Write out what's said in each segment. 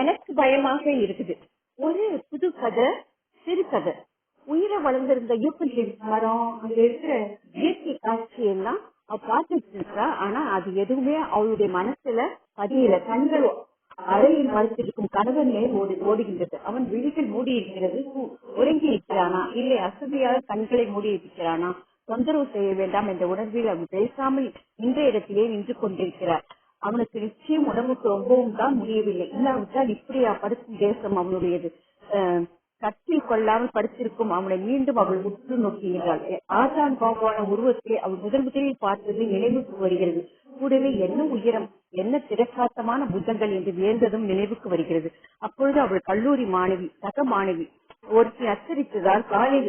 எனக்கு பயமாக இருக்குது. ஒரு புது கதை சிறு கதை. உயிரை வளர்ந்திருந்த யூக்கலிப்ஸ் மரம் அங்க இருக்கிற இயற்கை காட்சி எல்லாம் அவ பார்த்துட்டு இருக்கா ஆனா அது எதுவுமே அவளுடைய மனசுல பதியல. கண்கள் அறையில் மறுத்திருக்கும் கணவன் மேல் ஓடி ஓடுகின்றது. அவன் விழிகள் மூடி இருக்கிறது. உறங்கி இருக்கிறானா இல்லை அசதியாக கண்களை மூடி இருக்கிறானா? தொந்தரவு செய்ய வேண்டாம் என்ற உணர்வில் அவன் பேசாமல் நின்ற இடத்திலே நின்று கொண்டிருக்கிறார். அவனுக்கு நிச்சயம் உடம்புக்கு ரொம்பவும் தான் முடியவில்லை. இல்லாவிட்டால் இப்படியா படுக்கும் தேசம் அவனுடையது. கற்றில் கொள்ளாமல் படித்திருக்கும் அவனை மீண்டும் அவள் உற்று நோக்குகிறாள் ஆசான் பாபான உருவத்தை அவள் முதல் முதலில் பார்த்தது நினைவுக்கு வருகிறது. கூடவே என்ன உயரம் என்ன திரக்காத்தமான புத்தங்கள் என்று வியந்ததும் நினைவுக்கு வருகிறது. அப்பொழுது அவள் கல்லூரி மாணவி சக மாணவி ஒருத்தி அச்சரித்ததால் காலேஜ்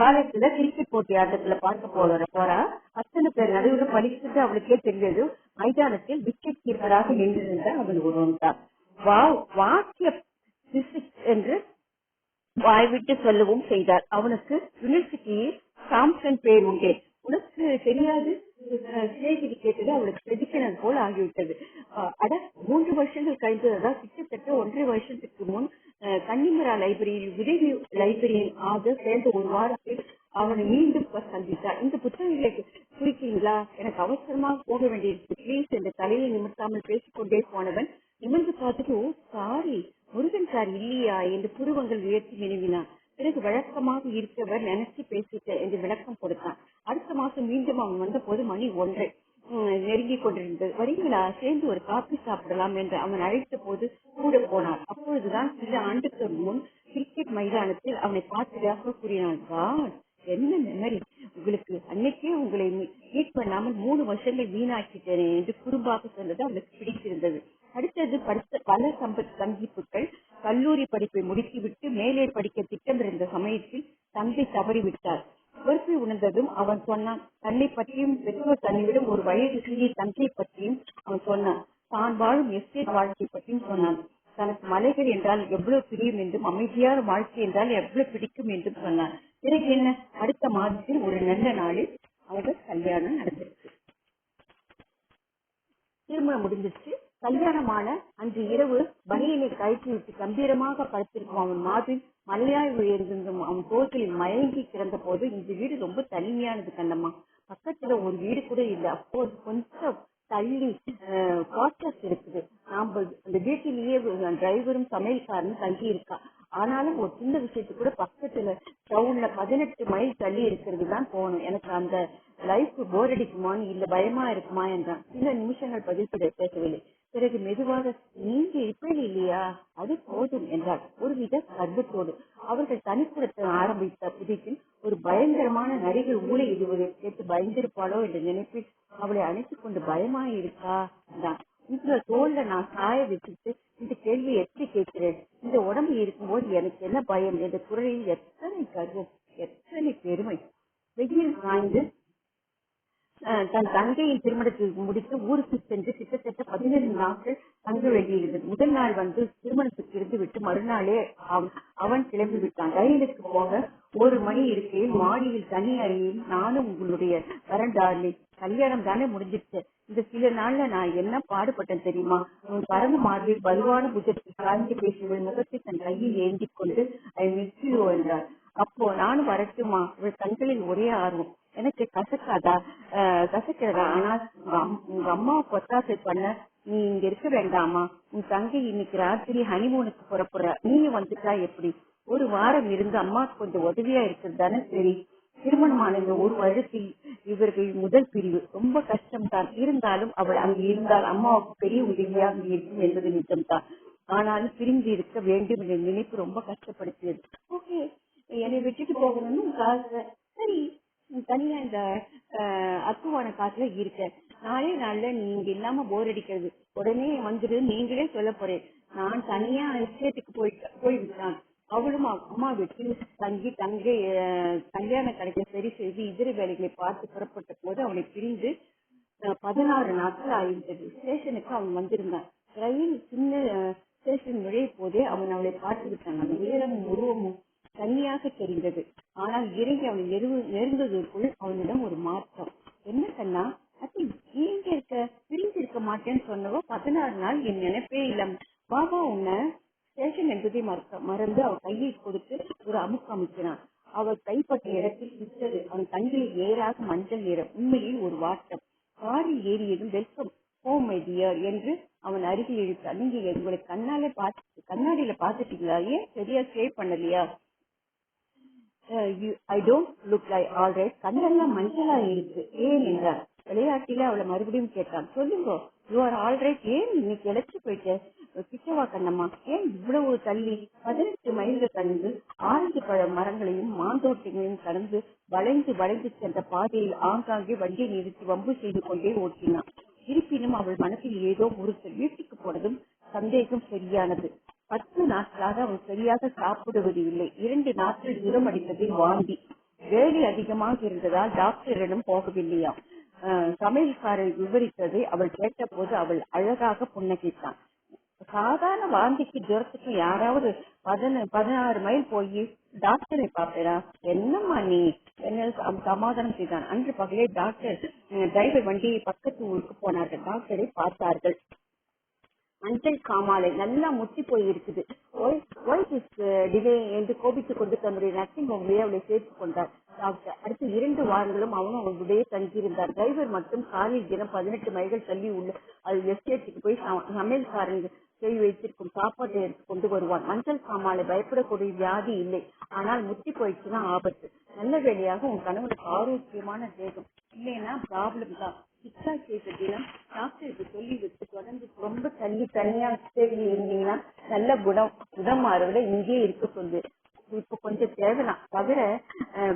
காலேஜ்ல கிரிக்கெட் போட்டி ஆட்டத்துல பார்க்க போற போறா. அத்தனை பேர் நடுவில் படிச்சுட்டு அவளுக்கே தெரிஞ்சது மைதானத்தில் விக்கெட் கீப்பராக நின்றிருந்த அவன் ஒருவன் தான் வாக்கிய என்று வாய்விட்டு சொல்லவும் செய்தார் அவனுக்கு யூனிவர்சிட்டியில் சாம்சன் பேர் உண்டே. உனக்கு தெரியாது? சிநேகிதி கேட்டது அவளுக்கு செதுக்கினது போல் ஆகிவிட்டது. அட மூன்று வருஷங்கள் கழிந்து அதாவது கிட்டத்தட்ட ஒன்றரை வருஷத்துக்கு முன் கன்னிமரா லைப்ரரியில் உதவி லைப்ரரியின் ஆக சேர்ந்து ஒரு வாரத்தில் அவனை மீண்டும் சந்தித்தார் இந்த புத்தகங்களை குறிக்கிறீங்களா எனக்கு அவசரமாக போக வேண்டியிருக்கு பிளீஸ் என்று தலையை நிமிர்த்தாமல் பேசிக்கொண்டே போனவன் நிமிர்ந்து பார்த்துட்டு ஓ சாரி முருகன் சார் இல்லையா? என்று புருவங்கள் உயர்த்தி நினைவினான். பிறகு வழக்கமாக இருக்கவர் நினைச்சு பேசிட்ட என்று விளக்கம் கொடுத்தான். அடுத்த மாசம் மீண்டும் அவன் வந்த போது மணி ஒன்றை. நெருங்கி கொண்டிருந்தது. வரீங்களா? சேர்ந்து ஒரு காப்பி சாப்பிடலாம் என்று அவன் அழைத்த போது கூட போனான். அப்பொழுதுதான் சில ஆண்டுக்கு முன் கிரிக்கெட் மைதானத்தில் அவனை பார்த்ததாக கூறினான். என்ன மெமரி உங்களுக்கு அன்னைக்கே உங்களை மீட் பண்ணாமல் மூணு வருஷங்கள் வீணாக்கிட்டேன் என்று குறும்பாக சொன்னது அவளுக்கு பிடித்திருந்தது. அடுத்தது படித்த பல சம்பத் சந்திப்புகள் கல்லூரி படிப்பை முடித்துவிட்டு மேலே படிக்க திட்டமிருந்த சமயத்தில் தந்தை தவறிவிட்டார். பொறுப்பை உணர்ந்ததும் அவன் சொன்னான் தன்னை பற்றியும் பெற்றோர் தன்னைவிடம் ஒரு வயது சிறிய தந்தை பற்றியும் அவன் சொன்னான். தான் வாழும் எஸ்டேட் வாழ்க்கை பற்றியும் சொன்னான். தனக்கு மலைகள் என்றால் எவ்வளவு பிரியும் என்றும் அமைதியான வாழ்க்கை என்றால் எவ்வளவு பிடிக்கும் என்றும் சொன்னான். பிறகு என்ன? அடுத்த மாதத்தில் ஒரு நல்ல நாளில் அவர்கள் கல்யாணம் நடந்திருக்கு. திருமணம் முடிஞ்சிருச்சு. கல்யாணமான அன்று இரவு பனியனை கழற்றி விட்டு கம்பீரமாக படுத்திருக்கும் அவன் மாதிரி மலையாய் உயர்ந்திருந்தும் அவன் தோள்களில் மயங்கி கிடந்த போது இந்த வீடு ரொம்ப தனிமையானது கண்ணம்மா. பக்கத்துல ஒரு வீடு கூட இல்லை. அப்போது கொஞ்சம் தள்ளி குவார்டர்ஸ் இருக்குது. நாம அந்த வீட்டிலேயே டிரைவரும் சமையல்காரனும் தங்கி இருக்கா ஆனாலும் ஒரு சின்ன விஷயத்துக்கு கூட பக்கத்துல டவுன்ல பதினெட்டு மைல் தள்ளி இருக்கிறது தான் போகணும். எனக்கு அந்த லைஃப் போர் அடிக்குமான்னு இல்ல பயமா இருக்குமா என்றான். சில நிமிஷங்கள் பதில் கூட பேசவில்லை. பிறகு மெதுவாக நீங்க இப்படி இல்லையா? அது போதும் என்றார் ஒருவித கர்ப்பத்தோடு அவர்கள் தனிப்படுத்த ஆரம்பித்த புதியத்தில் ஒரு பயங்கரமான நரிகள் ஊழை இடுவதை கேட்டு பயந்திருப்பாளோ என்ற நினைப்பில் அவளை அணைத்துக் கொண்டு பயமா இருக்கா என்றான். இந்த தோல்ல நான் சாய வச்சுட்டு இந்த கேள்வி எப்படி கேட்கிறேன்? இந்த உடம்பு இருக்கும்போது எனக்கு என்ன பயம்? என்ற குரலில் எத்தனை கர்வம் எத்தனை பெருமை. வெயில் சாய்ந்து அஹ், தன் தங்கையின் திருமணத்தை முடித்து ஊருக்கு சென்று கிட்டத்தட்ட பதினேழு நாட்கள் தங்க வேண்டியிருந்தது முதல் நாள் வந்து திருமணத்துக்கு இருந்து விட்டு மறுநாளே அவன் கிளம்பி விட்டான். ரயிலுக்கு போக ஒரு மணி இருக்கையில் மாடியில் தனி அறையில் நானும் உங்களுடைய வரண்டாளி கல்யாணம் தானே முடிஞ்சிருச்சு இந்த சில நாள்ல நான் என்ன பாடுபட்டேன் தெரியுமா? உன் பரந்த மாதிரி வலுவான புஜத்தில் காய்ந்து பேசிய முகத்தை தன் கையில் ஏந்தி கொண்டு ஐ மிஸ் யூ என்றார். அப்போ நானும் வரட்டுமா? அவள் கண்களில் ஒரே ஆர்வம். எனக்கு கசக்காதா? கசக்கிறதா? ஆனால் உங்க அம்- உங்க அம்மா பொத்தாசை பண்ண நீ இங்க இருக்க வேண்டாமா? உன் தங்கை இன்னைக்கு ராத்திரி ஹனிமூனுக்கு புறப்படுற நீ வந்துட்டா எப்படி? ஒரு வாரம் இருந்து அம்மா கொஞ்சம் உதவியா இருக்கிறது தானே சரி. திருமணமான இந்த ஒரு வருடத்தில் இவர்கள் முதல் பிரிவு. ரொம்ப கஷ்டம்தான். இருந்தாலும் அவள் அங்கு இருந்தால் அம்மாவுக்கு பெரிய உதவியாக இருக்கும் என்பது நிஜம்தான். ஆனாலும் பிரிந்து இருக்க வேண்டும் என்ற நினைப்பு ரொம்ப கஷ்டப்படுத்தியது. ஓகே. என்னை விட்டுட்டு போகணும்னு நீ தனியா இந்த அக்குவான காட்டுல இருக்க நாளே நாள்ல நீங்க இல்லாம போர் அடிக்கிறது. உடனே வந்துரு நீங்களே சொல்ல போறேன். நான் தனியா எஸ்டேட்டுக்கு போய் போயிருந்தான் அவளும் அம்மா வீட்டில் தங்கி தங்கை கல்யாண கடைக்கு சரி செய்து இதர வேலைகளை பார்த்து புறப்பட்ட போது அவனை பிரிந்து பதினாறு நாட்கள் ஆயிருந்தது ஸ்டேஷனுக்கு அவன் வந்திருந்தான். ரயில் சின்ன ஸ்டேஷன் நுழைய போதே அவன் அவளை பார்த்து விட்டான் அந்த உயரமும் உருவமும் தனியாக தெரிந்தது. ஆனால் இறங்கி அவன் எருவு நெருங்குவதற்குள் அவனிடம் ஒரு மாற்றம். என்ன கண்ணா? அத்தி நீ இருக்க? பிரிஞ்சு இருக்க மாட்டேன்னு சொன்னவோ பதினாறு நாள் என் நினைப்பே இல்ல பாபா உன்னை. ஸ்டேஷன் என்பதை மறக்க மறந்து அவள் கையை கொடுத்து ஒரு அமுக்கு அமைக்கிறான் அவள் கைப்பட்ட இடத்தில் விட்டது அவன் கண்களில் ஏறாக மஞ்சள் நிறம் உண்மையில் ஒரு வாட்டம். காரில் ஏறியதும் வெல்கம். ஹோம் மை டியர் என்று அவன் அருகில் இழுத்தான். நீங்க உங்களை கண்ணால பார்த்து கண்ணாடியில பாத்துட்டீங்களா ஏன் சரியா சேவ் பண்ணலையா? I don't look like alright கண்ணெல்லாம் மஞ்சளா இருக்கு. ஏன் என்றார். விளையாட்டில அவளை மறுபடியும் கேட்டான். சொல்லுங்க யூ ஆர் ஆல்ரைட் ஏன் இன்னைக்கு இழைச்சு போயிட்டு? கிச்சவா கண்ணம்மா ஏன் இவ்வளவு தள்ளி பதினெட்டு மைல்கள் கடந்து ஆரஞ்சு பழ மரங்களையும் மாந்தோட்டங்களையும் கடந்து வளைந்து வளைந்து சென்ற பாதையில் ஆங்காங்கே வண்டியை நிறுத்தி வம்பு செய்து கொண்டே ஓட்டினான். இருப்பினும் அவள் மனசில் ஏதோ ஒருத்தர் வீட்டுக்கு போனதும் சந்தேகம் சரியானது. பத்து நாட்களாக அவன் சரியாக சாப்பிடுவது இல்லை இரண்டு நாட்கள் ஜுரம் அடித்ததில் வாந்தி. வேலை அதிகமாக இருந்ததால் டாக்டரிடம் போகவில்லையாம். அஹ், சமையல்காரர் விவரித்ததை அவள் கேட்டபோது அவள் அழகாக புன்னகித்தான். சாதாரண வாந்திக்கு ஜுரத்துக்கு யாராவது பதின பதினாறு மைல் போய் டாக்டரை பாப்பேரா என்னம்மா நீ? என்ன அவன் சமாதானம் செய்தான். அன்று பகலே டாக்டர் டிரைவர் வண்டியை பக்கத்து ஊருக்கு போனார்கள். டாக்டரை பார்த்தார்கள். மஞ்சள் காமாலை நல்லா முத்தி போய் இருக்குது uh, என்று கோபித்துக் கொண்டு தன்னுடைய நர்சிங் ஹோம்லேயே அவளை சேர்த்துக் கொண்டார். டாக்டர் அடுத்த இரண்டு வாரங்களும் அவனும் அவளுடைய தங்கியிருந்தார் டிரைவர் மட்டும் காலையில் தினம் பதினெட்டு மைல்கள் தள்ளி உள்ள அது எஸ்டேட்டுக்கு போய் சமையல்காரன் செய் வைத்திருக்கும் சாப்பாட்டை எடுத்து கொண்டு வருவான். மஞ்சள் காமாலை பயப்படக்கூடிய வியாதி இல்லை. ஆனால் முத்தி போயிடுச்சுன்னா ஆபத்து. நல்ல வேலையாக உன் கணவனுக்கு ஆரோக்கியமான தேகம். இல்லைன்னா ப்ராப்ளம் தான். சிக்ஸா செய்த தினம் டாக்டருக்கு சொல்லி வச்சு தொடர்ந்து ரொம்ப தள்ளி தனியா சரி இருந்தீங்கன்னா நல்ல குணம். குணம் மாறுவதை இங்கே இருக்க சொல்லு இப்ப கொஞ்சம் தேவைதான் தவிர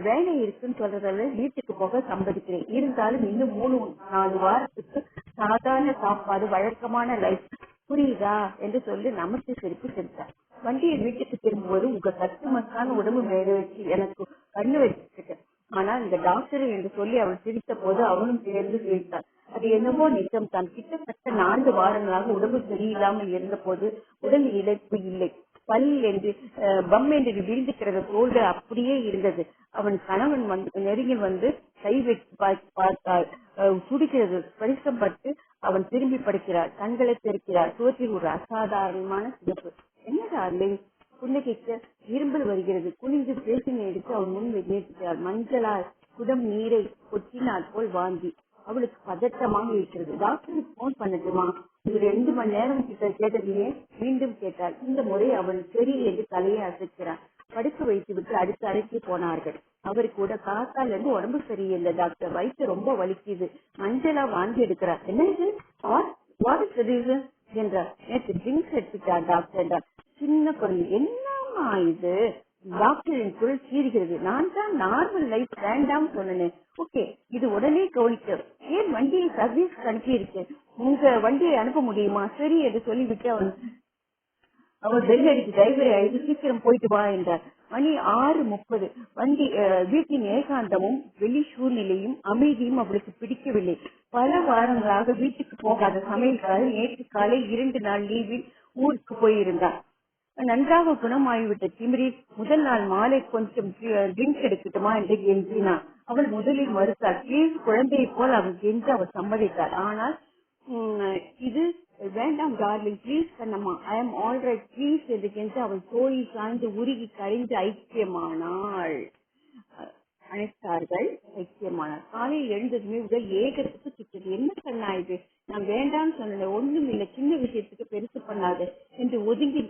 வேலை இருக்குன்னு சொல்றதால வீட்டுக்கு போக சம்பதிக்கிறேன் இருந்தாலும் இன்னும் மூணு நாலு வாரத்துக்கு சாதாரண சாப்பாடு வழக்கமான லைஃப் புரியுதா? என்று சொல்லி நமக்கு திருப்பி சிரித்தார். வண்டியை வீட்டுக்கு திரும்பும்போது உங்க கஸ்டமர்ஸான உடம்பு மேல வச்சு எனக்கு கண்ணு வச்சுக்கிட்டேன் ஆனால் இந்த டாக்டர் என்று சொல்லி அவள் சிரித்த போது அவனும் சேர்ந்து சிரித்தான் அது என்னவோ நிஜம் தான் கிட்டத்தட்ட நான்கு வாரங்களாக உடம்பு சரியில்லாமல் இருந்த போது உடல் இழைப்பு இல்லை. பல் என்று அஹ், பம் என்று விழுந்து கிடந்த தோள்கள் அப்படியே இருந்தது. அவன் கணவன் வந்து நெருங்கி வந்து கை வைத்து பார்த்தாள். அஹ், துடிக்கிறது பரிசப்பட்டு அவன் திரும்பி படுக்கிறாள் கண்களை திறக்கிறாள் சுவற்றில் ஒரு அசாதாரணமான சிறப்பு என்ன டார்லிங்? புன்னகைக்க இரும்பல் வருகிறது. குனிந்து பேசினை எடுத்து அவன் முன் நிறுத்தினாள் மஞ்சளால் குடம் நீரை கொட்டினால் போல் வாந்தி. அவளுக்கு பதட்டமாக இருக்கிறது. டாக்டருக்கு போன் பண்ணட்டுமா? இது ரெண்டு மணி நேரம் கிட்ட கேட்டதையே மீண்டும் கேட்டாள். இந்த முறை அவள் சரி என்று தலையை அசைக்கிறான். படுக்க வைத்து விட்டு அடுத்த அறைக்கு போனார்கள். அவர் கூட காத்தால இருந்து உடம்பு சரியில்லை டாக்டர். வயிற்று ரொம்ப வலிக்குது. மஞ்சளா வாங்கி எடுக்கிறார். என்ன இது? வாட் இஸ் ரீசன் என்றார். நேற்று ட்ரிங்க்ஸ் எடுத்துட்டார் டாக்டர் சின்ன குரல் என்னம்மா இது? டாக்டரின் குரல் சீறுகிறது. நான் தான் நார்மல் லைஃப் வேண்டாம் சொன்னேன். ஓகே இது உடனே கவனிக்க. ஏன் வண்டியை சர்வீஸ் அனுப்பி இருக்கேன் உங்க வண்டியை அனுப்ப முடியுமா? சரி என்று சொல்லிவிட்டு அவன் அவர் பெல் அடித்து டிரைவரை சீக்கிரம் போயிட்டு வா என்றார். மணி ஆறு முப்பது. வண்டி வீட்டின் ஏகாந்தமும் வெளி சூழ்நிலையும் அமைதியும் அவளுக்கு பிடிக்கவில்லை. பல வாரங்களாக வீட்டுக்கு போகாத சமையல்காரர் நேற்று காலை இரண்டு நாள் லீவில் ஊருக்கு போயிருந்தார். நன்றாக குணமாகிவிட்ட திமிரி முதல் நாள் மாலை கொஞ்சம் ட்ரிங்க் எடுக்கட்டுமா என்று கெஞ்சினார் அவள் முதலில் மறுத்தாள். ப்ளீஸ் குழந்தையை போல் அவள் கெஞ்சி அவள் சம்மதித்தாள் ஆனால் இது வேண்டாம் darling. Please Kannamma I am alright please என்று அவள் தோழி சாய்ந்து உருகி கரைந்து ஐக்கியமானாள். அனைத்தார்கள் அழைத்தார்கள் ஐக்கியமானார். காலையில் எழுந்ததுமே உடல் ஏகத்துக்கு சுற்றது என்ன பண்ணா இது? நான் வேண்டாம்னு சொன்னேன். ஒண்ணும் இல்லை. சின்ன விஷயத்துக்கு பெருசு பண்ணாது என்று ஒதுங்கி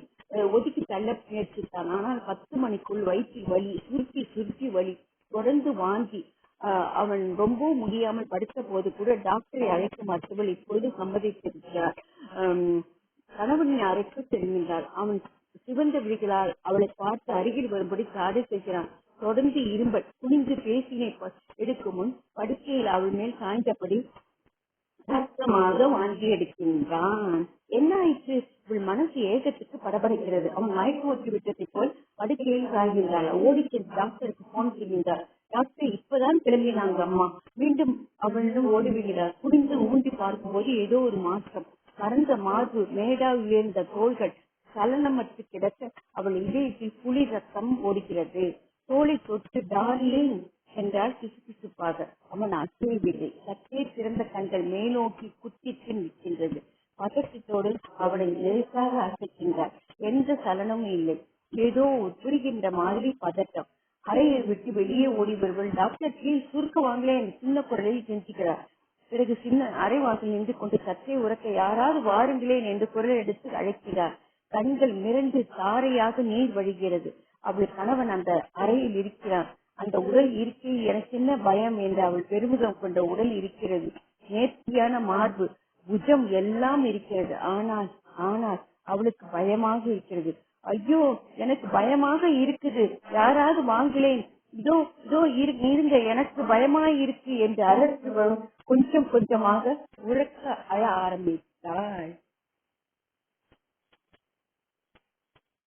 ஒதுக்கி தள்ள முயற்சித்தான். ஆனால் பத்து மணிக்குள் வயிற்றில் வலி சுருக்கி சுருக்கி வலி தொடர்ந்து வாங்கி அவன் ரொம்ப முடியாமல் படித்த போது கூட டாக்டரை அழைக்க மற்றவள் இப்பொழுது சம்மதித்திருக்கிறார். கணவனை கணவனின் அறைக்கு அவன் சிவந்த விழிகளால் அவளை பார்த்து அருகில் வரும்படி சாடை செய்கிறான் தொடர்ந்து இரும்பல் குனிந்து பேசினை எடுக்கும் முன் படுக்கையில் அவள் மேல் சாய்ந்தபடி சத்தமாக வாங்கி எடுக்கின்றான். என்ன ஆயிற்று? இவள் மனசு ஏகத்துக்கு படபடுகிறது அவன் மயக்க ஓட்டி விட்டதை போல் படுக்கையில் சாய்கின்றாள். ஓடி சென்று டாக்டருக்கு போன் செய்கின்றார். டாக்டர் இப்பதான் கிளம்பினாங்க அம்மா. மீண்டும் அவளிடம் ஓடிவிடுகிறார். குடிந்து ஊண்டி பார்க்கும்போது ஏதோ ஒரு மாற்றம். பரந்த மார்பு மேடா உயர்ந்த தோள்கள் சலனமற்று கிடக்க அவள் இதயத்தில் புலி ரத்தம் ஓடுகிறது. தோலை தொட்டு டார்லிங் என்றால் கிசுகிசுப்பாக. அவன் அசையவில்லை. சற்றே சிறந்த கண்கள் மேலோக்கி குத்திட்டு நிற்கின்றது. பதட்டத்தோடு அவனை லேசாக எந்த சலனமும் இல்லை. ஏதோ புரிகின்ற மாதிரி பதட்டம். வெளியே ஓடி வருவள். டாக்டர் கீழ் சுருக்க வாங்களேன் சின்ன குரலில் கெஞ்சுகிறார். பிறகு சின்ன அரைவாசல் நின்று கொண்டு சற்றே உறக்க யாராவது வாருங்களேன் என்று குரல் எடுத்து அழைக்கிறார். கண்கள் மிரண்டு தாரையாக நீர் வழிகிறது. அவள் கணவன் அந்த அறையில் இருக்கிறான். அந்த உடல் இருக்கையில் எனக்கு என்ன பயம் என்று அவள் பெருமிதம் கொண்ட உடல் இருக்கிறது. நேர்த்தியான மார்பு புஜம் எல்லாம் இருக்கிறது. ஆனால் ஆனால் அவளுக்கு பயமாக இருக்கிறது. ஐயோ எனக்கு பயமாக இருக்குது. யாராவது வாங்கலேன். இதோ இதோ இரு- இருங்க எனக்கு பயமா இருக்கு என்று அரசு கொஞ்சம் கொஞ்சமாக உறக்க அழ ஆரம்பித்தாள்.